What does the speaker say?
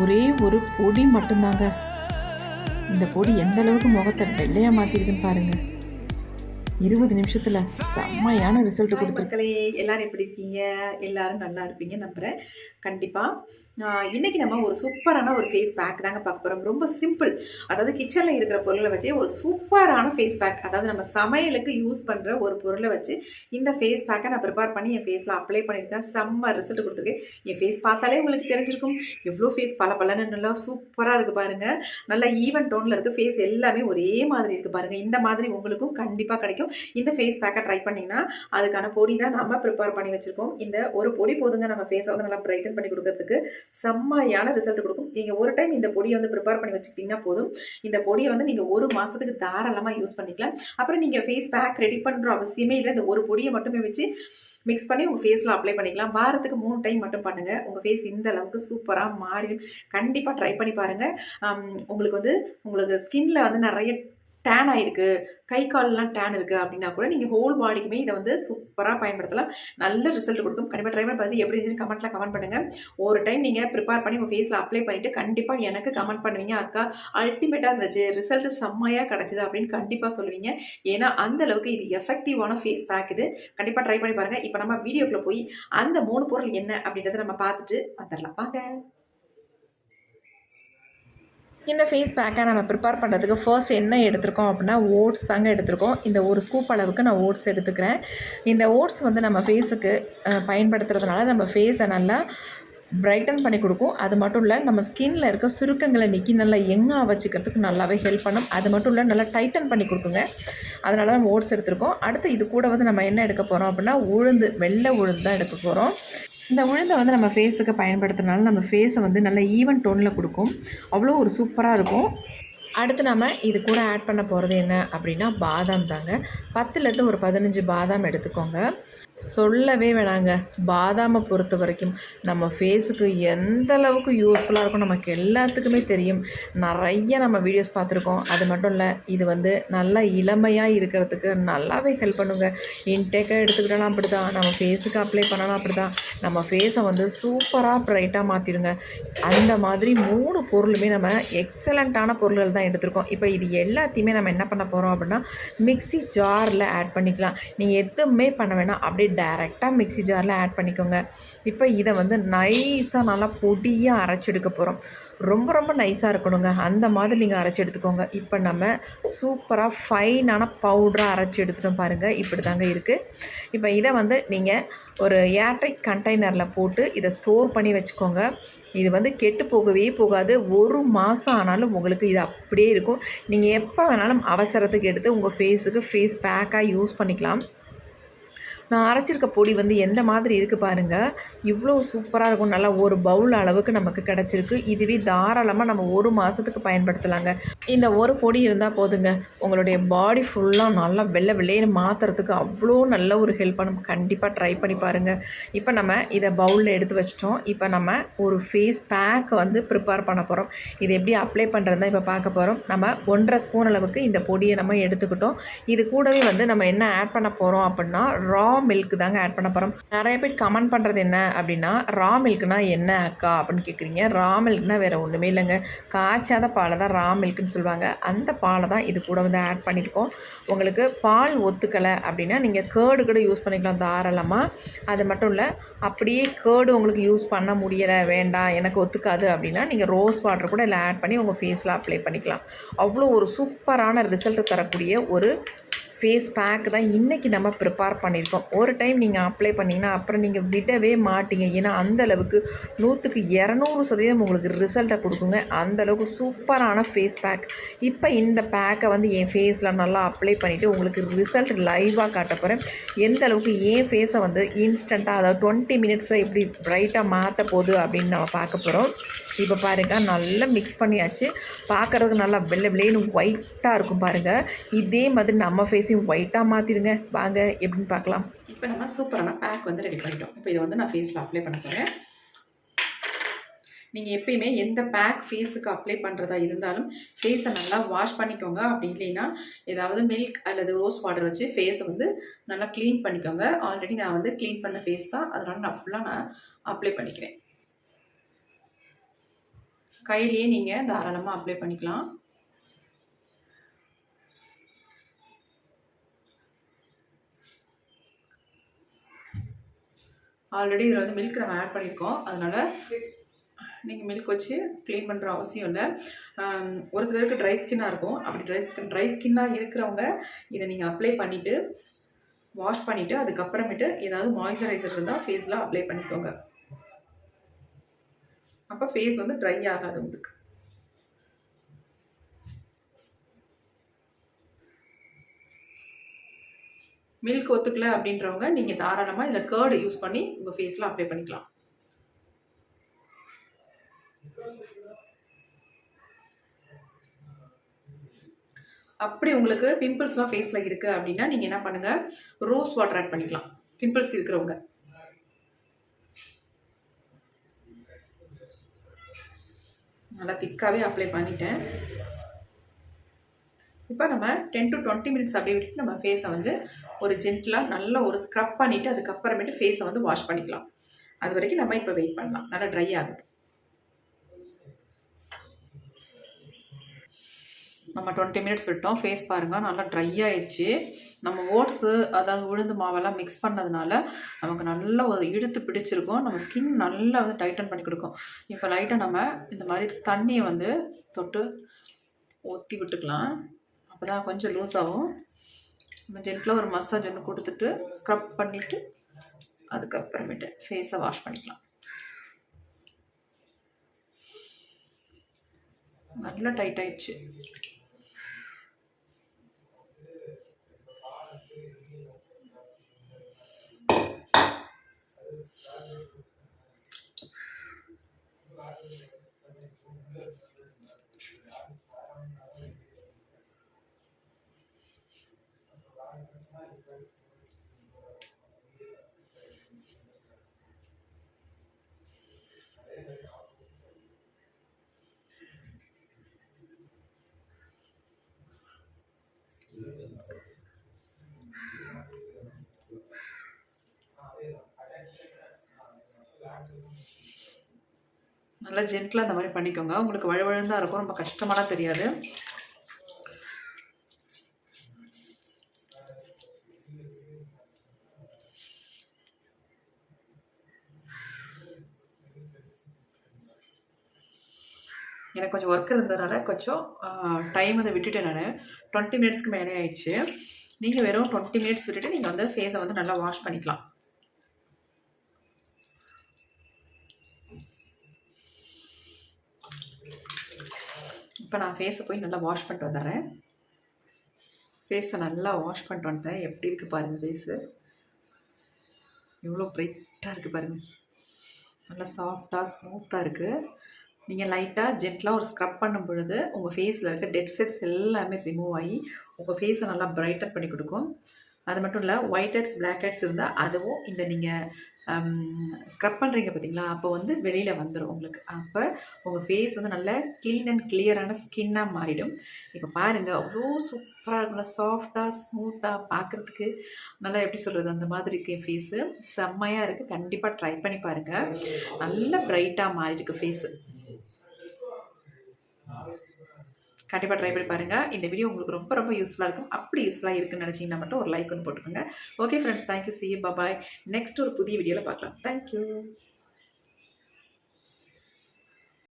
ஒரே ஒரு பொடி மட்டும்தாங்க. இந்த பொடி எந்த அளவுக்கு முகத்தை வெள்ளையாக மாற்றிருக்குன்னு பாருங்கள் இருபது நிமிஷத்தில் செம்மையான ரிசல்ட் கொடுத்துருக்கு. மக்களே எல்லாரும் எப்படி இருக்கீங்க? எல்லாரும் நல்லா இருப்பீங்க நம்புகிறேன் கண்டிப்பாக இன்றைக்கி நம்ம ஒரு சூப்பரான ஒரு ஃபேஸ் பேக் தாங்க பார்க்க போகிறோம் ரொம்ப சிம்பிள் அதாவது கிச்சனில் இருக்கிற பொருளை வச்சு ஒரு சூப்பரான ஃபேஸ் பேக் அதாவது நம்ம சமையலுக்கு யூஸ் பண்ணுற ஒரு பொருளை வச்சு இந்த ஃபேஸ் பேக்கை நான் ப்ரிப்பேர் பண்ணி என் ஃபேஸில் அப்ளை பண்ணியிருக்கேன். செம்ம ரிசல்ட் கொடுத்துருக்கேன் என் ஃபேஸ் பார்த்தாலே உங்களுக்கு தெரிஞ்சிருக்கும். எவ்வளோ ஃபேஸ் பல பலன்னு நல்லா சூப்பராக இருக்குது பாருங்கள் நல்லா ஈவன் டோனில் இருக்குது ஃபேஸ் எல்லாமே ஒரே மாதிரி இருக்குது பாருங்கள் இந்த மாதிரி உங்களுக்கும் கண்டிப்பாக கிடைக்கும். இந்த ஃபேஸ் பேக்கை ட்ரை பண்ணிங்கன்னா அதுக்கான பொடி தான் நம்ம ப்ரிப்பேர் பண்ணி வச்சுருக்கோம். இந்த ஒரு பொடி போதுங்க. நம்ம ஃபேஸை வந்து நல்லா ப்ரைட்டன் பண்ணி கொடுக்கறதுக்கு. செம்மையான ரிசல்ட் கொடுக்கும். நீங்கள் ஒரு டைம் இந்த பொடியை வந்து ப்ரிப்பேர் பண்ணி வச்சுக்கிட்டிங்கன்னா போதும். இந்த பொடியை வந்து நீங்கள் ஒரு மாதத்துக்கு தாராளமாக யூஸ் பண்ணிக்கலாம். அப்புறம் நீங்கள் ஃபேஸ் பேக் ரெடி பண்ணுற அவசியமே இல்லை. இந்த ஒரு பொடியை மட்டுமே வச்சு மிக்ஸ் பண்ணி உங்கள் ஃபேஸில் அப்ளை பண்ணிக்கலாம். வாரத்துக்கு மூணு டைம் மட்டும் பண்ணுங்கள் உங்கள் ஃபேஸ் இந்த அளவுக்கு சூப்பராக மாறிடும். கண்டிப்பாக ட்ரை பண்ணி பாருங்கள் உங்களுக்கு வந்து உங்களுக்கு ஸ்கின்ல வந்து நிறைய டேன் ஆயிருக்கு. கை கால்லாம் டேன் இருக்குது அப்படின்னா கூட நீங்கள் ஹோல் பாடிக்குமே இதை வந்து சூப்பராக பயன்படுத்தலாம். நல்ல ரிசல்ட் கொடுக்கும். கண்டிப்பாக ட்ரை பண்ணி பார்த்து எப்படி இருந்துச்சு கமெண்ட்டில் கமெண்ட் பண்ணுங்கள் ஒரு டைம் நீங்கள் ப்ரிப்பேர் பண்ணி உங்கள் ஃபேஸில் அப்ளை பண்ணிவிட்டு கண்டிப்பாக எனக்கு கமெண்ட் பண்ணுவீங்க. அக்கா அல்டிமேட்டாக இருந்துச்சு. ரிசல்ட் செம்மையாக கிடச்சிது அப்படின்னு கண்டிப்பாக சொல்லுவீங்க. ஏன்னா அந்த அளவுக்கு இது எஃபெக்டிவான ஃபேஸ் பேக் இது. கண்டிப்பாக ட்ரை பண்ணி பாருங்கள் இப்போ நம்ம வீடியோக்குள்ளே போய் அந்த மூணு பொருள் என்ன அப்படின்றத நம்ம பார்த்துட்டு வந்துடலாம். வாங்க. இந்த ஃபேஸ் பேக்கை நம்ம ப்ரிப்பேர் பண்ணுறதுக்கு ஃபர்ஸ்ட் என்ன எடுத்திருக்கோம் அப்படின்னா ஓட்ஸ் தாங்க எடுத்திருக்கோம். இந்த ஒரு ஸ்கூப் அளவுக்கு நான் ஓட்ஸ் எடுத்துக்கிறேன். இந்த ஓட்ஸ் வந்து நம்ம ஃபேஸுக்கு பயன்படுத்துறதுனால நம்ம ஃபேஸை நல்லா பிரைட்டன் பண்ணி கொடுக்கும். அது மட்டும் இல்லை நம்ம ஸ்கின்னில் இருக்க சுருக்கங்களை நீக்கி நல்லா எங்காக வச்சுக்கிறதுக்கு நல்லாவே ஹெல்ப் பண்ணும். அது மட்டும் இல்லை நல்லா டைட்டன் பண்ணி கொடுக்குங்க. அதனால தான் நம்ம ஓட்ஸ் எடுத்திருக்கோம். அடுத்து இது கூட வந்து நம்ம என்ன எடுக்க போகிறோம் அப்படின்னா உளுந்து வெள்ளை உளுந்து தான் எடுக்க போகிறோம் இந்த உளுந்தை வந்து நம்ம ஃபேஸுக்கு பயன்படுத்துறதுனால நம்ம ஃபேஸை வந்து நல்ல ஈவன் டோனில் கொடுக்கும். அவ்வளோ ஒரு சூப்பராக இருக்கும். அடுத்து நம்ம இது கூட ஆட் பண்ண போகிறது என்ன அப்படின்னா பாதாம் தாங்க. பத்துலேருந்து ஒரு பதினஞ்சு பாதாம் எடுத்துக்கோங்க. சொல்லவே வேணாங்க. பாதாமை பொறுத்த வரைக்கும் நம்ம ஃபேஸுக்கு எந்த அளவுக்கு யூஸ்ஃபுல்லாக இருக்கும் நமக்கு எல்லாத்துக்குமே தெரியும். நிறைய நம்ம வீடியோஸ் பார்த்துருக்கோம். அது மட்டும் இல்லை இது வந்து நல்லா இளமையாக இருக்கிறதுக்கு நல்லாவே ஹெல்ப் பண்ணுங்க. இன்டேக்காக எடுத்துக்கிட்டாலும் அப்படி தான் நம்ம ஃபேஸுக்கு அப்ளை பண்ணாலும் அப்படி தான் நம்ம ஃபேஸை வந்து சூப்பராக ப்ரைட்டாக மாற்றிடுங்க அந்த மாதிரி மூணு பொருளுமே நம்ம எக்ஸலண்ட்டான பொருள்கள் தான் எடுத்திருக்கோம். இப்போ இது எல்லாத்தையுமே நம்ம என்ன பண்ண போகிறோம் அப்படின்னா மிக்சி ஜாரில் ஆட் பண்ணிக்கலாம். நீங்கள் எதுவுமே பண்ண வேணாம். அப்படியே டேரெக்டாக மிக்சி ஜாரில் ஆட் பண்ணிக்கோங்க. இப்போ இதை வந்து நைஸாக நல்லா பொடியாக அரைச்சி எடுக்க போகிறோம் ரொம்ப ரொம்ப நைஸாக இருக்கணுங்க. அந்த மாதிரி நீங்கள் அரைச்சி எடுத்துக்கோங்க. இப்போ நம்ம சூப்பராக ஃபைனான பவுடராக அரைச்சி எடுத்துட்டோம் பாருங்கள் இப்படி தாங்க இருக்குது இப்போ இதை வந்து நீங்கள் ஒரு ஏர்டைட் கண்டெய்னரில் போட்டு இதை ஸ்டோர் பண்ணி வச்சுக்கோங்க. இது வந்து கெட்டு போகவே போகாது. ஒரு மாதம் ஆனாலும் உங்களுக்கு இது அப்படியே இருக்கும். நீங்கள் எப்போ வேணாலும் அவசரத்துக்கு எடுத்து உங்கள் ஃபேஸுக்கு ஃபேஸ் பேக்காக யூஸ் பண்ணிக்கலாம். நான் அரைச்சிருக்க பொடி வந்து எந்த மாதிரி இருக்குது பாருங்கள் இவ்வளோ சூப்பராக இருக்கும். நல்லா ஒரு பவுல் அளவுக்கு நமக்கு கிடச்சிருக்கு. இதுவே தாராளமாக நம்ம ஒரு மாதத்துக்கு பயன்படுத்தலாங்க. இந்த ஒரு பொடி இருந்தால் போதுங்க. உங்களுடைய பாடி ஃபுல்லாக நல்லா வெள்ளை வெள்ளைன்னு மாற்றுறதுக்கு அவ்வளோ நல்ல ஒரு ஹெல்ப்பாக நம்ம கண்டிப்பாக ட்ரை பண்ணி பாருங்கள் இப்போ நம்ம இதை பவுலில் எடுத்து வச்சிட்டோம். இப்போ நம்ம ஒரு ஃபேஸ் பேக் வந்து ப்ரிப்பேர் பண்ண போகிறோம் இது எப்படி அப்ளை பண்ணுறது இப்போ பார்க்க போகிறோம் நம்ம ஒன்றரை ஸ்பூன் அளவுக்கு இந்த பொடியை நம்ம எடுத்துக்கிட்டோம். இது கூடவே வந்து நம்ம என்ன ஆட் பண்ண போகிறோம் அப்படின்னா ரா மில்க் தாங்க ஆட் பண்ண போகிறோம் நிறைய பேர் கமெண்ட் பண்ணுறது என்ன அப்படின்னா ரா மில்க்னா என்ன அக்கா அப்படின்னு கேட்குறீங்க ரா மில்க்னா வேறு ஒன்றுமே இல்லைங்க. காய்ச்சாத பாலை தான் ரா மில்க்னு சொல்லுவாங்க. அந்த பாலை தான் இது கூட வந்து ஆட் பண்ணியிருக்கோம் உங்களுக்கு பால் ஒத்துக்கலை அப்படின்னா நீங்கள் கேர்டு கூட யூஸ் பண்ணிக்கலாம் தாராளமாக அது மட்டும் இல்லை அப்படியே கேர்டு உங்களுக்கு யூஸ் பண்ண முடியலை வேண்டாம் எனக்கு ஒத்துக்காது அப்படின்னா நீங்கள் ரோஸ் வாட்டர் கூட இதில் ஆட் பண்ணி உங்கள் ஃபேஸில் அப்ளை பண்ணிக்கலாம். அவ்வளோ ஒரு சூப்பரான ரிசல்ட் தரக்கூடிய ஒரு ஃபேஸ் பேக் தான் இன்றைக்கி நம்ம ப்ரிப்பேர் பண்ணியிருக்கோம். ஒரு டைம் நீங்கள் அப்ளை பண்ணிங்கன்னா அப்புறம் நீங்கள் விடவே மாட்டீங்க. ஏன்னா அந்தளவுக்கு நூற்றுக்கு இரநூறு சதவீதம் உங்களுக்கு ரிசல்ட்டை கொடுக்குங்க. அந்தளவுக்கு சூப்பரான ஃபேஸ் பேக் இப்போ இந்த பேக்கை வந்து என் ஃபேஸில் நல்லா அப்ளை பண்ணிவிட்டு உங்களுக்கு ரிசல்ட் லைவாக காட்ட போகிறேன் எந்த அளவுக்கு என் ஃபேஸை வந்து இன்ஸ்டண்ட்டாக அதாவது டுவெண்ட்டி மினிட்ஸில் எப்படி ப்ரைட்டாக மாற்ற போகுது அப்படின்னு நம்ம பார்க்க போகிறோம் இப்போ பாருங்கள் நல்லா மிக்ஸ் பண்ணியாச்சு. பார்க்குறதுக்கு நல்லா வெள்ளை வெள்ளைன்னு ஒயிட்டாக இருக்கும் பாருங்கள் இதே மாதிரி நம்ம ஃபேஸையும் ஒயிட்டாக மாற்றிடுங்க வாங்க எப்படின்னு பார்க்கலாம். இப்போ நம்ம சூப்பரான பேக் வந்து ரெடி பண்ணிட்டோம். இப்போ இதை வந்து நான் ஃபேஸில் அப்ளை பண்ண போகிறேன் நீங்கள் எப்பயுமே எந்த பேக் ஃபேஸுக்கு அப்ளை பண்ணுறதா இருந்தாலும் ஃபேஸை நல்லா வாஷ் பண்ணிக்கோங்க. அப்படி இல்லைன்னா ஏதாவது மில்க் அல்லது ரோஸ் வாட்டர் வச்சு ஃபேஸை வந்து நல்லா க்ளீன் பண்ணிக்கோங்க. ஆல்ரெடி நான் வந்து க்ளீன் பண்ண ஃபேஸ் தான். அதனால் நான் ஃபுல்லாக நான் அப்ளை பண்ணிக்கிறேன். கையிலேயே நீங்கள் தாராளமாக அப்ளை பண்ணிக்கலாம். ஆல்ரெடி இதில் வந்து மில்க் நம்ம ஆட் பண்ணியிருக்கோம் அதனால் நீங்கள் மில்க் வச்சு க்ளீன் பண்ணுற அவசியம் இல்லை. ஒரு சிலருக்கு ட்ரை ஸ்கின்னாக இருக்கும். அப்படி ட்ரை ஸ்கின் ட்ரை ஸ்கின்னாக இருக்கிறவங்க இதை நீங்கள் அப்ளை பண்ணிவிட்டு வாஷ் பண்ணிவிட்டு அதுக்கப்புறமேட்டு ஏதாவது மாய்ஸ்சரைசர் இருந்தால் ஃபேஸில் அப்ளை பண்ணிக்கோங்க. அப்போ ஃபேஸ் வந்து ட்ரை ஆகாது உங்களுக்கு. மில்க் ஒத்துக்கல அப்படின்றவங்க நீங்கள் தாராளமாக இதில் கேர்டு யூஸ் பண்ணி உங்கள் ஃபேஸில் அப்ளை பண்ணிக்கலாம். அப்படி உங்களுக்கு பிம்பிள்ஸ்லாம் ஃபேஸில் இருக்குது அப்படின்னா நீங்கள் என்ன பண்ணுங்கள் ரோஸ் வாட்டர் ஆட் பண்ணிக்கலாம். பிம்பிள்ஸ் இருக்கிறவங்க. நல்லா திக்காகவே அப்ளை பண்ணிட்டேன். இப்போ நம்ம டென் டு டுவெண்ட்டி மினிட்ஸ் அப்படியே விட்டுட்டு நம்ம ஃபேஸை வந்து ஒரு ஜென்டிலாக நல்லா ஒரு ஸ்க்ரப் பண்ணிவிட்டு அதுக்கப்புறமேட்டு ஃபேஸை வந்து வாஷ் பண்ணிக்கலாம். அது வரைக்கும் நம்ம இப்போ வெயிட் பண்ணலாம். நல்லா ட்ரை ஆகட்டும். நம்ம டுவெண்ட்டி மினிட்ஸ் விட்டோம். ஃபேஸ் பாருங்கள் நல்லா ட்ரை ஆயிடுச்சு. நம்ம ஓட்ஸு அதாவது உளுந்து மாவெல்லாம் மிக்ஸ் பண்ணதுனால நமக்கு நல்ல ஒரு இழுத்து பிடிச்சிருக்கும். நம்ம ஸ்கின் நல்லா வந்து டைட்டன் பண்ணி கொடுக்கும். இப்போ லைட்டாக நம்ம இந்த மாதிரி தண்ணியை வந்து தொட்டு ஊற்றி விட்டுக்கலாம். அப்போ தான் கொஞ்சம் லூஸ் ஆகும். நம்ம ஜென்டில் ஒரு மசாஜ் ஒன்று கொடுத்துட்டு ஸ்க்ரப் பண்ணிவிட்டு அதுக்கப்புறமேட்டு ஃபேஸை வாஷ் பண்ணிக்கலாம். நல்லா டைட் ஆயிடுச்சு. Thank you. நல்லா ஜென்டிலாக அந்த மாதிரி பண்ணிக்கோங்க. உங்களுக்கு வழுவழுந்தாக இருக்கும் ரொம்ப கஷ்டமாலாம் தெரியாது. எனக்கு கொஞ்சம் ஒர்க் இருந்ததுனால கொஞ்சம் டைம் அதை விட்டுட்டேன் நான். டுவெண்ட்டி மினிட்ஸ்க்கு மேலே ஆயிடுச்சு நீங்கள் வெறும் டுவெண்ட்டி மினிட்ஸ் விட்டுட்டு நீங்கள் வந்து ஃபேஸை வந்து நல்லா வாஷ் பண்ணிக்கலாம். இப்போ நான் ஃபேஸை போய் நல்லா வாஷ் பண்ணிட்டு வந்துடுறேன். ஃபேஸை நல்லா வாஷ் பண்ணிட்டு வந்துட்டேன். எப்படி இருக்குது பாருங்கள் ஃபேஸு எவ்வளோ பிரைட்டாக இருக்குது பாருங்கள் நல்லா சாஃப்டாக ஸ்மூத்தாக இருக்குது நீங்கள் லைட்டாக ஜென்டலாக ஒரு ஸ்க்ரப் பண்ணும் பொழுது உங்கள் ஃபேஸில் இருக்க டெட் செட்ஸ் எல்லாமே ரிமூவ் ஆகி உங்கள் ஃபேஸை நல்லா பிரைட்டன் பண்ணி கொடுக்கும். அது மட்டும் இல்லை ஒயிட் ஹெட்ஸ் பிளாக் ஹெட்ஸ் இருந்தால் அதுவும் இந்த நீங்கள் ஸ்க்ரப் பண்ணுறீங்க பார்த்தீங்களா அப்போ வந்து வெளியில் வந்துடும் உங்களுக்கு. அப்போ உங்கள் ஃபேஸ் வந்து நல்ல க்ளீன் அண்ட் கிளியரான ஸ்கின்னாக மாறிடும். இப்போ பாருங்கள் அவ்வளோ சூப்பராக இருக்கும்ல. சாஃப்டாக ஸ்மூத்தாக பார்க்குறதுக்கு நல்லா எப்படி சொல்கிறது அந்த மாதிரி இருக்கு என் ஃபேஸு செம்மையாக இருக்குது கண்டிப்பாக ட்ரை பண்ணி பாருங்கள் நல்ல ப்ரைட்டாக மாறி இருக்கு ஃபேஸு கண்டிப்பாக ட்ரை பண்ணி பாருங்கள் இந்த வீடியோ உங்களுக்கு ரொம்ப ரொம்ப யூஸ்ஃபுல்லாக இருக்கும். அப்படி யூஸ்ஃபுல்லாக இருக்குன்னு நினச்சிங்கன்னா மட்டும் ஒரு லைக் ஒன்று போட்டுக்கோங்க. Okay friends thank you see bye next ஒரு புதிய வீடியோவில் பார்க்கலாம். தேங்க்யூ